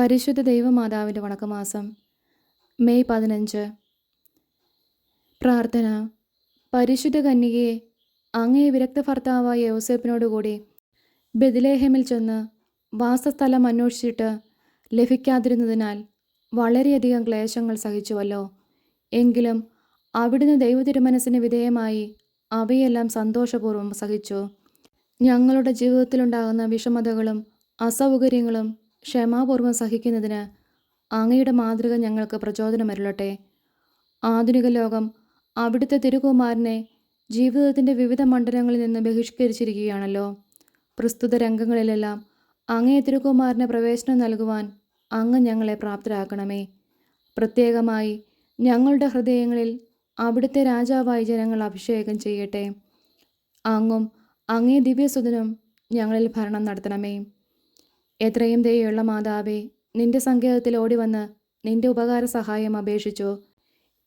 പരിശുദ്ധ ദൈവമാതാവിന്റെ വണക്കമാസം മെയ് പതിനഞ്ച്. പ്രാർത്ഥന. പരിശുദ്ധ കന്യകയെ അങ്ങേ വിരക്ത ഭർത്താവായ യോസേപ്പിനോടുകൂടി ബെദിലേഹമിൽ ചെന്ന് വാസസ്ഥലം അന്വേഷിച്ചിട്ട് ലഭിക്കാതിരുന്നതിനാൽ വളരെയധികം ക്ലേശങ്ങൾ സഹിച്ചുവല്ലോ. എങ്കിലും അവിടുന്ന് ദൈവതിരുമനസ്സിന് വിധേയമായി അവയെല്ലാം സന്തോഷപൂർവം സഹിച്ചു. ഞങ്ങളുടെ ജീവിതത്തിലുണ്ടാകുന്ന വിഷമതകളും അസൗകര്യങ്ങളും ക്ഷമാപൂർവം സഹിക്കുന്നതിന് അങ്ങയുടെ മാതൃക ഞങ്ങൾക്ക് പ്രചോദനമരുളട്ടെ. ആധുനിക ലോകം അവിടുത്തെ തിരുകുമാരനെ ജീവിതത്തിന്റെ വിവിധ മണ്ഡലങ്ങളിൽ നിന്ന് ബഹിഷ്കരിച്ചിരിക്കുകയാണല്ലോ. പ്രസ്തുത രംഗങ്ങളിലെല്ലാം അങ്ങേ തിരുകുമാരന് പ്രവേശനം നൽകുവാൻ അങ്ങ് ഞങ്ങളെ പ്രാപ്തരാക്കണമേ. പ്രത്യേകമായി ഞങ്ങളുടെ ഹൃദയങ്ങളിൽ അവിടുത്തെ രാജാവായി ജനങ്ങൾ അഭിഷേകം ചെയ്യട്ടെ. അങ്ങും അങ്ങേ ദിവ്യസുതനും ഞങ്ങളിൽ ഭരണം നടത്തണമേ. എത്രയും ദയുള്ള മാതാവേ നിന്റെ സങ്കേതത്തിൽ ഓടിവന്ന് നിന്റെ ഉപകാര സഹായം അപേക്ഷിച്ചു.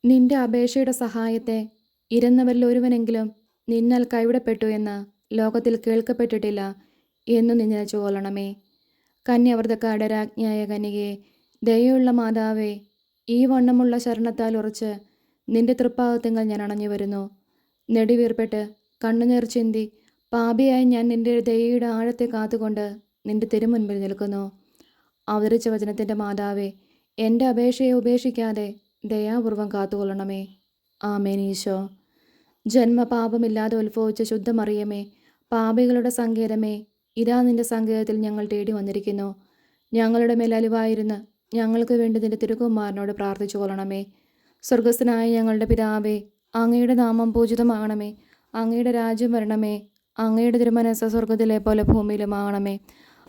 നിന്റെ അപേക്ഷയുടെ സഹായത്തെ ഇരുന്നവരിൽ ഒരുവനെങ്കിലും നിന്നാൽ കൈവിടപ്പെട്ടു എന്ന് ലോകത്തിൽ കേൾക്കപ്പെട്ടിട്ടില്ല എന്നു നിന്നെ ചോളണമേ കന്യവർദ്ധക്കാരുടെ രാജ്ഞിയായ കന്യകയെ ദയുള്ള മാതാവേ ഈ വണ്ണമുള്ള ശരണത്താൽ ഉറച്ച് നിന്റെ തൃപ്പാകത്തിങ്ങൾ ഞാൻ അണഞ്ഞു വരുന്നു. നെടുവീർപ്പെട്ട് കണ്ണുനീർ ചിന്തി പാപിയായി ഞാൻ നിന്റെ ദയയുടെ ആഴത്തെ കാത്തുകൊണ്ട് നിന്റെ തിരുമുൻപിൽ നിൽക്കുന്നു. അവതരിച്ച വചനത്തിന്റെ മാതാവേ എന്റെ അപേക്ഷയെ ഉപേക്ഷിക്കാതെ ദയാപൂർവം കാത്തുകൊള്ളണമേ. ആമേൻ ഈശോ. ജന്മപാപമില്ലാതെ ഉത്ഭവിച്ച ശുദ്ധമറിയമേ പാപികളുടെ സങ്കേതമേ ഇതാ നിന്റെ സങ്കേതത്തിൽ ഞങ്ങൾ തേടി വന്നിരിക്കുന്നു. ഞങ്ങളുടെ മേൽ അലിവായിരുന്ന് ഞങ്ങൾക്ക് വേണ്ടി നിന്റെ തിരുകുമാരനോട് പ്രാർത്ഥിച്ചു കൊള്ളണമേ. സ്വർഗസ്ഥനായ ഞങ്ങളുടെ പിതാവേ അങ്ങയുടെ നാമം പൂജിതമാകണമേ. അങ്ങയുടെ രാജ്യം വരണമേ. അങ്ങയുടെ തിരുമനസ്സ സ്വർഗത്തിലെ പോലെ ഭൂമിയിലുമാകണമേ.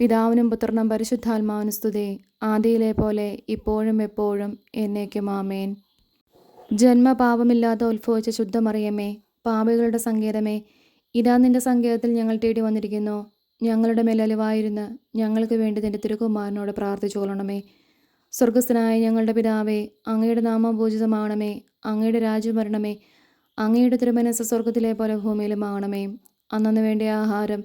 പിതാവിനും പുത്രനും പരിശുദ്ധാത്മാവിനും സ്തുതി. ആദിയിലെ പോലെ ഇപ്പോഴും എപ്പോഴും എന്നേക്കും ആമേൻ. ജന്മപാപമില്ലാതെ ഉത്ഭവിച്ച ശുദ്ധമറിയമേ പാപികളുടെ സങ്കേതമേ ഇതാ നിന്റെ സങ്കേതത്തിൽ ഞങ്ങൾ തേടി വന്നിരിക്കുന്നു. ഞങ്ങളുടെ മേലലിവായിരുന്ന് ഞങ്ങൾക്ക് വേണ്ടി നിന്റെ തിരുകുമാരനോട് പ്രാർത്ഥിച്ചു കൊള്ളണമേ. സ്വർഗസ്ഥനായ ഞങ്ങളുടെ പിതാവേ അങ്ങയുടെ നാമം പൂജിതമാകണമേ അങ്ങയുടെ രാജ്യം വരണമേ അങ്ങയുടെ തിരുമനസ് സ്വർഗത്തിലെ പോലെ ഭൂമിയിലും ആകണമേ. അന്നു വേണ്ട ആഹാരം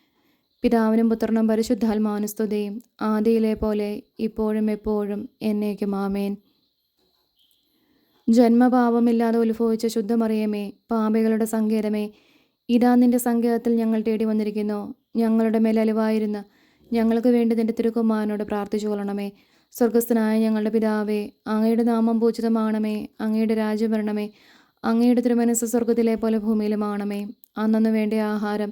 പിതാവിനും പുത്രനും പരിശുദ്ധാത്മാനുസ്തുതയും ആദ്യയിലെ പോലെ ഇപ്പോഴും എപ്പോഴും എന്നേക്കും ആമേൻ. ജന്മപാപമില്ലാതെ ഉത്ഭവിച്ച ശുദ്ധമറിയമേ പാപികളുടെ സങ്കേതമേ ഇതാ നിന്റെ സങ്കേതത്തിൽ ഞങ്ങൾ തേടി വന്നിരിക്കുന്നു. ഞങ്ങളുടെ മേൽ അലിവായിരുന്ന് ഞങ്ങൾക്ക് വേണ്ടി നിന്റെ തിരുക്കുമാരനോട് പ്രാർത്ഥിച്ചു കൊള്ളണമേ സ്വർഗസ്ഥനായ ഞങ്ങളുടെ പിതാവേ അങ്ങയുടെ നാമം പൂജിതമാണമേ അങ്ങയുടെ രാജ്യം വരണമേ അങ്ങയുടെ തിരുമനസ് സ്വർഗത്തിലെ പോലെ ഭൂമിയിലുമാണമേ അന്നു വേണ്ട ആഹാരം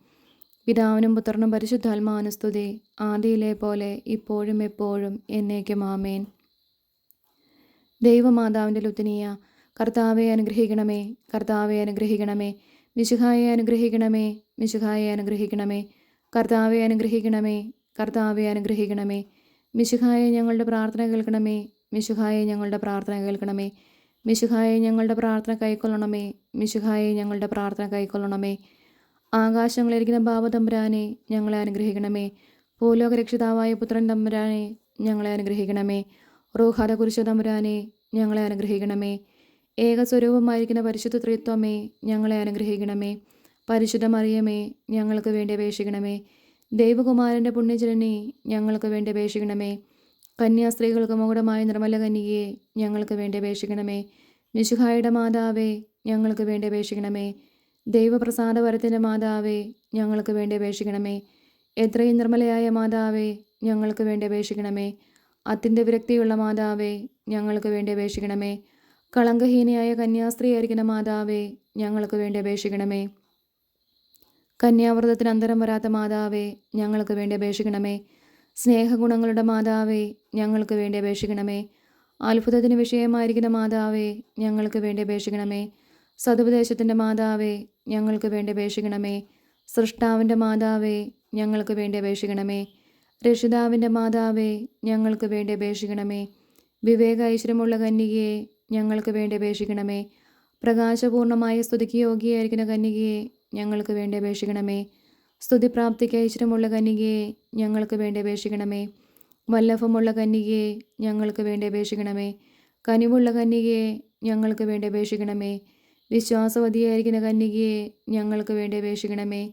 പിതാവിനും പുത്രനും പരിശുദ്ധാത്മാനുസ്തുതി ആദ്യയിലെ പോലെ ഇപ്പോഴും എപ്പോഴും എന്നേക്കും ആമേൻ. ദൈവമാതാവിന്റെ ലുത്തിനിയ കർത്താവെ അനുഗ്രഹിക്കണമേ കർത്താവെ അനുഗ്രഹിക്കണമേ മിശുഹായെ അനുഗ്രഹിക്കണമേ മിശുഹായെ അനുഗ്രഹിക്കണമേ കർത്താവെ അനുഗ്രഹിക്കണമേ കർത്താവെ അനുഗ്രഹിക്കണമേ മിശുഹായെ ഞങ്ങളുടെ പ്രാർത്ഥന കേൾക്കണമേ മിശുഹായെ ഞങ്ങളുടെ പ്രാർത്ഥന കേൾക്കണമേ മിശുഹായെ ഞങ്ങളുടെ പ്രാർത്ഥന കൈക്കൊള്ളണമേ മിശുഹായെ ഞങ്ങളുടെ പ്രാർത്ഥന കൈക്കൊള്ളണമേ ആകാശങ്ങളിരിക്കുന്ന ബാബതമ്പുരാനെ ഞങ്ങളെ അനുഗ്രഹിക്കണമേ. ഭൂലോക രക്ഷിതാവായ പുത്രൻ തമ്പുരാനെ ഞങ്ങളെ അനുഗ്രഹിക്കണമേ. റൂഹാദ കുരിശ തമ്പുരാനെ ഞങ്ങളെ അനുഗ്രഹിക്കണമേ. ഏകസ്വരൂപമായിരിക്കുന്ന പരിശുദ്ധ ത്രിത്വമേ ഞങ്ങളെ അനുഗ്രഹിക്കണമേ. പരിശുദ്ധ മറിയമേ ഞങ്ങൾക്ക് വേണ്ടി അപേക്ഷിക്കണമേ. ദൈവകുമാരന്റെ പുണ്യജനനെ ഞങ്ങൾക്ക് വേണ്ടി അപേക്ഷിക്കണമേ. കന്യാസ്ത്രീകൾക്ക് മകുടമായ നിർമ്മല കന്യകയെ ഞങ്ങൾക്ക് വേണ്ടി അപേക്ഷിക്കണമേ. നിശുഹായുടെ മാതാവേ ഞങ്ങൾക്ക് വേണ്ടി അപേക്ഷിക്കണമേ. ദൈവപ്രസാദപരത്തിന്റെ മാതാവേ ഞങ്ങൾക്ക് വേണ്ടി അപേക്ഷിക്കണമേ. എത്രയും നിർമ്മലയായ മാതാവേ ഞങ്ങൾക്ക് വേണ്ടി അപേക്ഷിക്കണമേ. അത്യന്ത വിരക്തിയുള്ള മാതാവേ ഞങ്ങൾക്ക് വേണ്ടി അപേക്ഷിക്കണമേ. കളങ്കഹീനയായ കന്യാസ്ത്രീയായിരിക്കുന്ന മാതാവേ ഞങ്ങൾക്ക് വേണ്ടി അപേക്ഷിക്കണമേ. കന്യാവ്രതത്തിന് അന്തരം വരാത്ത മാതാവേ ഞങ്ങൾക്ക് വേണ്ടി അപേക്ഷിക്കണമേ. സ്നേഹഗുണങ്ങളുടെ മാതാവേ ഞങ്ങൾക്ക് വേണ്ടി അപേക്ഷിക്കണമേ. അത്ഭുതത്തിന് വിഷയമായിരിക്കുന്ന മാതാവേ ഞങ്ങൾക്ക് വേണ്ടി അപേക്ഷിക്കണമേ. സതുപദേശത്തിന്റെ മാതാവേ ഞങ്ങൾക്ക് വേണ്ടി അപേക്ഷിക്കണമേ. സൃഷ്ടാവിന്റെ മാതാവേ ഞങ്ങൾക്ക് വേണ്ടി അപേക്ഷിക്കണമേ. രക്ഷിതാവിന്റെ മാതാവേ ഞങ്ങൾക്ക് വേണ്ടി അപേക്ഷിക്കണമേ. വിവേക ഐശ്വര്യമുള്ള കന്യകയെ ഞങ്ങൾക്ക് വേണ്ടി അപേക്ഷിക്കണമേ. പ്രകാശപൂർണമായ സ്തുതിക്ക് യോഗ്യയായിരിക്കുന്ന കന്യകയെ ഞങ്ങൾക്ക് വേണ്ടി അപേക്ഷിക്കണമേ. സ്തുതിപ്രാപ്തിക്ക് ഐശ്വര്യമുള്ള കന്യകയെ ഞങ്ങൾക്ക് വേണ്ടി അപേക്ഷിക്കണമേ. വല്ലഭമുള്ള കന്യകയെ ഞങ്ങൾക്ക് വേണ്ടി അപേക്ഷിക്കണമേ. കനിവുള്ള കന്യകയെ ഞങ്ങൾക്ക് വേണ്ടി അപേക്ഷിക്കണമേ. വിശ്വാസവതിയായിരിക്കുന്ന കന്യകയെ ഞങ്ങൾക്ക് വേണ്ടി അപേക്ഷിക്കണമേ.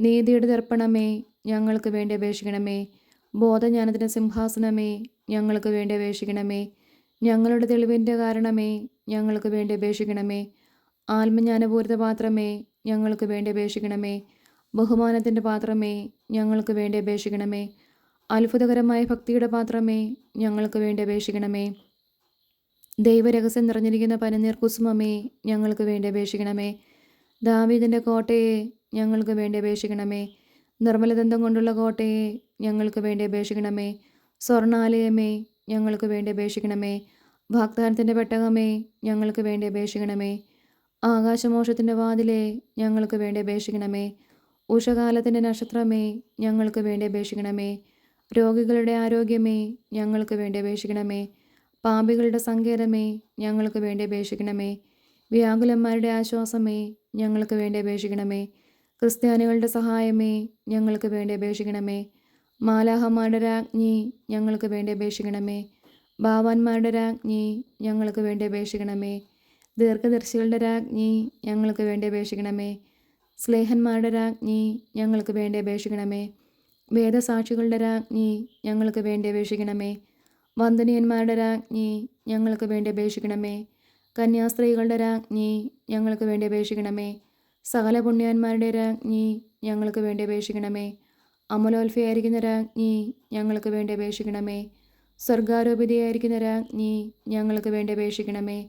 നീതിയുടെ ദർപ്പണമേ ഞങ്ങൾക്ക് വേണ്ടി അപേക്ഷിക്കണമേ. ബോധജ്ഞാനത്തിന്റെ സിംഹാസനമേ ഞങ്ങൾക്ക് വേണ്ടി അപേക്ഷിക്കണമേ. ഞങ്ങളുടെ തെളിവിന്റെ കാരണമേ ഞങ്ങൾക്ക് വേണ്ടി അപേക്ഷിക്കണമേ. ആത്മജ്ഞാനപൂരിത പാത്രമേ ഞങ്ങൾക്ക് വേണ്ടി അപേക്ഷിക്കണമേ. ബഹുമാനത്തിന്റെ പാത്രമേ ഞങ്ങൾക്ക് വേണ്ടി അപേക്ഷിക്കണമേ. അത്ഭുതകരമായ ഭക്തിയുടെ പാത്രമേ ഞങ്ങൾക്ക് വേണ്ടി അപേക്ഷിക്കണമേ. ദൈവരഹസ്യം നിറഞ്ഞിരിക്കുന്ന പനനീർ കുസുമമേ ഞങ്ങൾക്ക് വേണ്ടി അപേക്ഷിക്കണമേ. ദാവീദിന്റെ കോട്ടയെ ഞങ്ങൾക്ക് വേണ്ടി അപേക്ഷിക്കണമേ. നിർമ്മലദന്തം കൊണ്ടുള്ള കോട്ടയെ ഞങ്ങൾക്ക് വേണ്ടി അപേക്ഷിക്കണമേ. സ്വർണാലയമേ ഞങ്ങൾക്ക് വേണ്ടി അപേക്ഷിക്കണമേ. വാഗ്ദാനത്തിന്റെ പെട്ടകമേ ഞങ്ങൾക്ക് വേണ്ടി അപേക്ഷിക്കണമേ. ആകാശമോഷത്തിന്റെ വാതിലെ ഞങ്ങൾക്ക് വേണ്ടി അപേക്ഷിക്കണമേ. ഉഷകാലത്തിന്റെ നക്ഷത്രമേ ഞങ്ങൾക്ക് വേണ്ടി അപേക്ഷിക്കണമേ. രോഗികളുടെ ആരോഗ്യമേ ഞങ്ങൾക്ക് വേണ്ടി അപേക്ഷിക്കണമേ. പാപികളുടെ സങ്കേതമേ ഞങ്ങൾക്ക് വേണ്ടി അപേക്ഷിക്കണമേ. വ്യാകുലന്മാരുടെ ആശ്വാസമേ ഞങ്ങൾക്ക് വേണ്ടി അപേക്ഷിക്കണമേ. ക്രിസ്ത്യാനികളുടെ സഹായമേ ഞങ്ങൾക്ക് വേണ്ടി അപേക്ഷിക്കണമേ. മാലാഹമാരുടെ രാജ്ഞി ഞങ്ങൾക്ക് വേണ്ടി അപേക്ഷിക്കണമേ. ഭാവാന്മാരുടെ രാജ്ഞി ഞങ്ങൾക്ക് വേണ്ടി അപേക്ഷിക്കണമേ. ദീർഘദർശികളുടെ രാജ്ഞി ഞങ്ങൾക്ക് വേണ്ടി അപേക്ഷിക്കണമേ. സ്ലേഹന്മാരുടെ രാജ്ഞി ഞങ്ങൾക്ക് വേണ്ടി അപേക്ഷിക്കണമേ. വേദസാക്ഷികളുടെ രാജ്ഞി ഞങ്ങൾക്ക് വേണ്ടി അപേക്ഷിക്കണമേ. വന്ദനീയന്മാരുടെ രാജ്ഞി ഞങ്ങൾക്ക് വേണ്ടി അപേക്ഷിക്കണമേ. കന്യാസ്ത്രീകളുടെ രാജ്ഞി ഞങ്ങൾക്ക് വേണ്ടി അപേക്ഷിക്കണമേ. സകല പുണ്യാന്മാരുടെ രാജ്ഞി ഞങ്ങൾക്ക് വേണ്ടി അപേക്ഷിക്കണമേ. അമലോൽഫയായിരിക്കുന്ന രാജ്ഞി ഞങ്ങൾക്ക് വേണ്ടി അപേക്ഷിക്കണമേ. സ്വർഗാരോപിതയായിരിക്കുന്ന രാജ്ഞി ഞങ്ങൾക്ക് വേണ്ടി അപേക്ഷിക്കണമേ.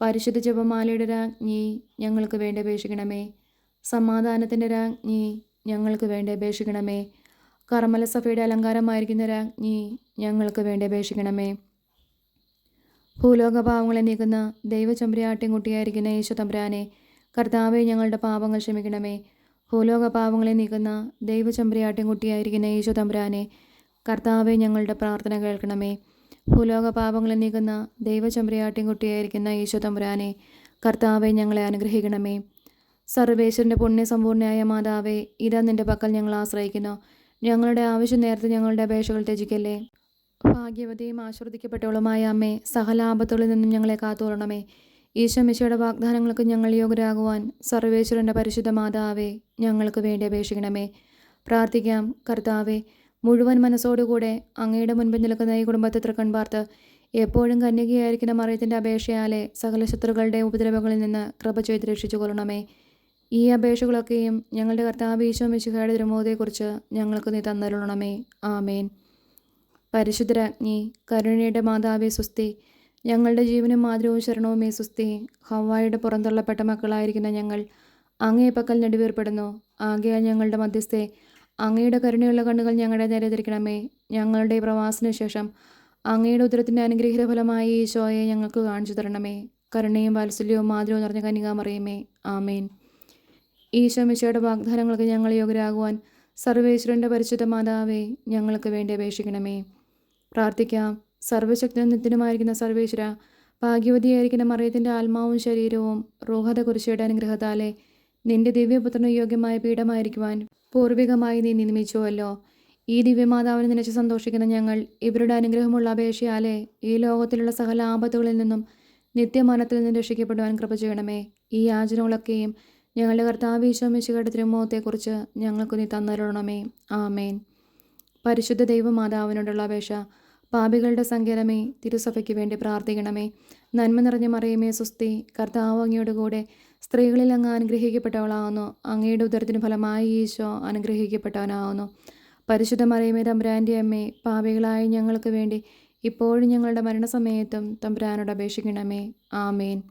പരിശുദ്ധ ജപമാലയുടെ രാജ്ഞി ഞങ്ങൾക്ക് വേണ്ടി അപേക്ഷിക്കണമേ. സമാധാനത്തിന്റെ രാജ്ഞി ഞങ്ങൾക്ക് വേണ്ടി അപേക്ഷിക്കണമേ. കർമ്മലസഭയുടെ അലങ്കാരമായിരിക്കുന്ന രാജ്ഞി ഞങ്ങൾക്ക് വേണ്ടി അപേക്ഷിക്കണമേ. ഭൂലോക പാവങ്ങളെ നീക്കുന്ന ദൈവചമ്പരിയാട്ടിൻകുട്ടിയായിരിക്കുന്ന യേശു തമ്പ്രാനെ കർത്താവെ ഞങ്ങളുടെ പാപങ്ങൾ ക്ഷമിക്കണമേ. ഭൂലോക പാവങ്ങളെ നീക്കുന്ന ദൈവചമ്പരിയാട്ടിൻകുട്ടിയായിരിക്കുന്ന യേശു തമ്പ്രാനെ കർത്താവെ ഞങ്ങളുടെ പ്രാർത്ഥന കേൾക്കണമേ. ഭൂലോക പാപങ്ങളെ നീക്കുന്ന ദൈവചമ്പരിയാട്ടിൻകുട്ടിയായിരിക്കുന്ന യേശു തമ്പുരാനെ കർത്താവെ ഞങ്ങളെ അനുഗ്രഹിക്കണമേ. സർവേശ്വരന്റെ പുണ്യസമ്പൂർണയായ മാതാവേ ഇതാ നിന്റെ പക്കൽ ഞങ്ങൾ ആശ്രയിക്കുന്നു. ഞങ്ങളുടെ ആവശ്യം നേരത്തെ ഞങ്ങളുടെ അപേക്ഷകൾ ത്യജിക്കല്ലേ? ഭാഗ്യവതിയും ആശ്രദിക്കപ്പെട്ടവളുമായ അമ്മേ സഹലാപത്തുകളിൽ നിന്നും ഞങ്ങളെ കാത്തോളണമേ. ഈശോമിശയുടെ വാഗ്ദാനങ്ങൾക്ക് ഞങ്ങൾ യോഗ്യരാകുവാൻ സർവേശ്വരന്റെ പരിശുദ്ധ മാതാവേ ഞങ്ങൾക്ക് വേണ്ടി അപേക്ഷിക്കണമേ. പ്രാർത്ഥിക്കാം കർത്താവെ മുഴുവൻ മനസ്സോടുകൂടെ അങ്ങയുടെ മുൻപിൽ നിൽക്കുന്ന ഈ കുടുംബത്തെ തൃക്കൺ പാർത്ത് എപ്പോഴും കന്യകയായിരിക്കുന്ന മറിയത്തിന്റെ അപേക്ഷയാലെ സകല ശത്രുക്കളുടെ ഉപദ്രവങ്ങളിൽ നിന്ന് കൃപ ചെയ്ത് രക്ഷിച്ചു കൊള്ളണമേ ഈ അപേക്ഷകളൊക്കെയും ഞങ്ങളുടെ കർത്താവ് ഈശോ മിശിഹയുടെ തിരുമോദയെക്കുറിച്ച് ഞങ്ങൾക്ക് നീ തന്നരുളണമേ. ആമേൻ. പരിശുദ്ധരാജ്ഞി കരുണയുടെ മാതാവേ സുസ്തി ഞങ്ങളുടെ ജീവനും മാതൃവും ശരണവുമേ സുസ്തി ഹവായുടെ പുറന്തള്ളപ്പെട്ട മക്കളായിരിക്കുന്ന ഞങ്ങൾ അങ്ങേ പക്കൽ നെടുവേർപ്പെടുന്നു ആകെയാൽ ഞങ്ങളുടെ മധ്യസ്ഥെ അങ്ങയുടെ കരുണയുള്ള കണ്ണുകൾ ഞങ്ങളുടെ നേരെ തിരിക്കണമേ. ഞങ്ങളുടെ പ്രവാസത്തിന് ശേഷം അങ്ങയുടെ ഉദരത്തിന്റെ അനുഗ്രഹീത ഫലമായി ഈശോയെ ഞങ്ങൾക്ക് കാണിച്ചു തരണമേ. കരുണയും വാത്സല്യവും മാതൃവും നിറഞ്ഞ കനികാമറിയമേ ആമേൻ. ഈശോ മിശയുടെ വാഗ്ദാനങ്ങൾക്ക് ഞങ്ങൾ യോഗ്യരാകുവാൻ സർവേശ്വരന്റെ പരിശുദ്ധ മാതാവേ ഞങ്ങൾക്ക് വേണ്ടി അപേക്ഷിക്കണമേ. പ്രാർത്ഥിക്കാം. സർവശക്തനും നിത്യനുമായിരിക്കുന്ന സർവേശ്വര ഭാഗ്യവതിയായിരിക്കുന്ന മറിയത്തിന്റെ ആത്മാവും ശരീരവും റോഹത കുരിശയുടെ അനുഗ്രഹത്താലെ നിന്റെ ദിവ്യപുത്രന് യോഗ്യമായ പീഠമായിരിക്കുവാൻ പൂർവികമായി നീ നിയമിച്ചുവല്ലോ. ഈ ദിവ്യമാതാവിനെ നിനച്ച് സന്തോഷിക്കുന്ന ഞങ്ങൾ ഇവരുടെ അനുഗ്രഹമുള്ള അപേക്ഷയാലെ ഈ ലോകത്തിലുള്ള സകല ആപത്തുകളിൽ നിന്നും നിത്യമാനത്തിൽ നിന്നും രക്ഷിക്കപ്പെടുവാൻ കൃപ ചെയ്യണമേ. ഈ യാചനകളൊക്കെയും ഞങ്ങളുടെ കർത്താവ് ഈശോമിശിയുടെ തിരുമുഖത്തെക്കുറിച്ച് ഞങ്ങൾക്ക് നീ തന്നരുണമേ. ആമേൻ. പരിശുദ്ധ ദൈവമാതാവിനോടുള്ള അപേക്ഷ പാപികളുടെ സങ്കേതമേ തിരുസഭയ്ക്ക് വേണ്ടി പ്രാർത്ഥിക്കണമേ. നന്മ നിറഞ്ഞ മറിയമേ സുസ്തി കർത്താവ് അങ്ങയുടെ കൂടെ സ്ത്രീകളിൽ അങ്ങ് അനുഗ്രഹിക്കപ്പെട്ടവളാകുന്നു അങ്ങയുടെ ഉദരത്തിന് ഫലമായി ഈശോ അനുഗ്രഹിക്കപ്പെട്ടവനാകുന്നു പരിശുദ്ധ മറിയമേ തമ്പുരാന്റെ അമ്മേ പാപികളായ ഞങ്ങൾക്ക് വേണ്ടി ഇപ്പോഴും ഞങ്ങളുടെ മരണസമയത്തും തമ്പുരാനോട് അപേക്ഷിക്കണമേ. ആമേൻ.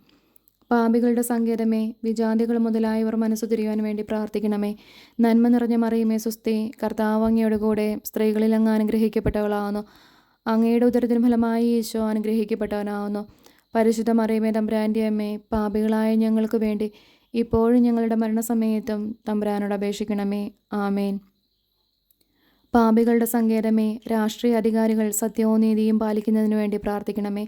പാപികളുടെ സങ്കേതമേ വിജാതികൾ മുതലായവർ മനസ്സു തിരിയുവാൻ വേണ്ടി പ്രാർത്ഥിക്കണമേ. നന്മ നിറഞ്ഞ മറിയുമേ സുസ്തി കർത്താവ് അങ്ങയുടെ കൂടെ സ്ത്രീകളിൽ അങ്ങ് അനുഗ്രഹിക്കപ്പെട്ടവളാകുന്നു അങ്ങയുടെ ഉദരത്തിന് ഫലമായി ഈശോ അനുഗ്രഹിക്കപ്പെട്ടവനാകുന്നു പരിശുദ്ധ മറിയമേ തമ്പ്രാന്റെ അമ്മേ പാപികളായ ഞങ്ങൾക്ക് വേണ്ടി ഇപ്പോഴും ഞങ്ങളുടെ മരണസമയത്തും തമ്പ്രാനോട് അപേക്ഷിക്കണമേ. ആമേൻ. പാപികളുടെ സങ്കേതമേ രാഷ്ട്രീയ അധികാരികൾ സത്യവും നീതിയും പാലിക്കുന്നതിനു വേണ്ടി പ്രാർത്ഥിക്കണമേ.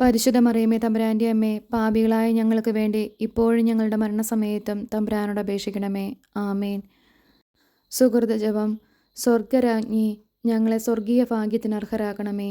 പരിശുദ്ധ മറിയമ്മേ തമ്പുരാന്റെ അമ്മേ പാപികളായ ഞങ്ങൾക്ക് വേണ്ടി ഇപ്പോഴും ഞങ്ങളുടെ മരണസമയത്തും തമ്പുരാനോട് അപേക്ഷിക്കണമേ. ആമേൻ. സുഹൃത ജപം സ്വർഗരാജ്ഞി ഞങ്ങളെ സ്വർഗീയ ഭാഗ്യത്തിന് അർഹരാക്കണമേ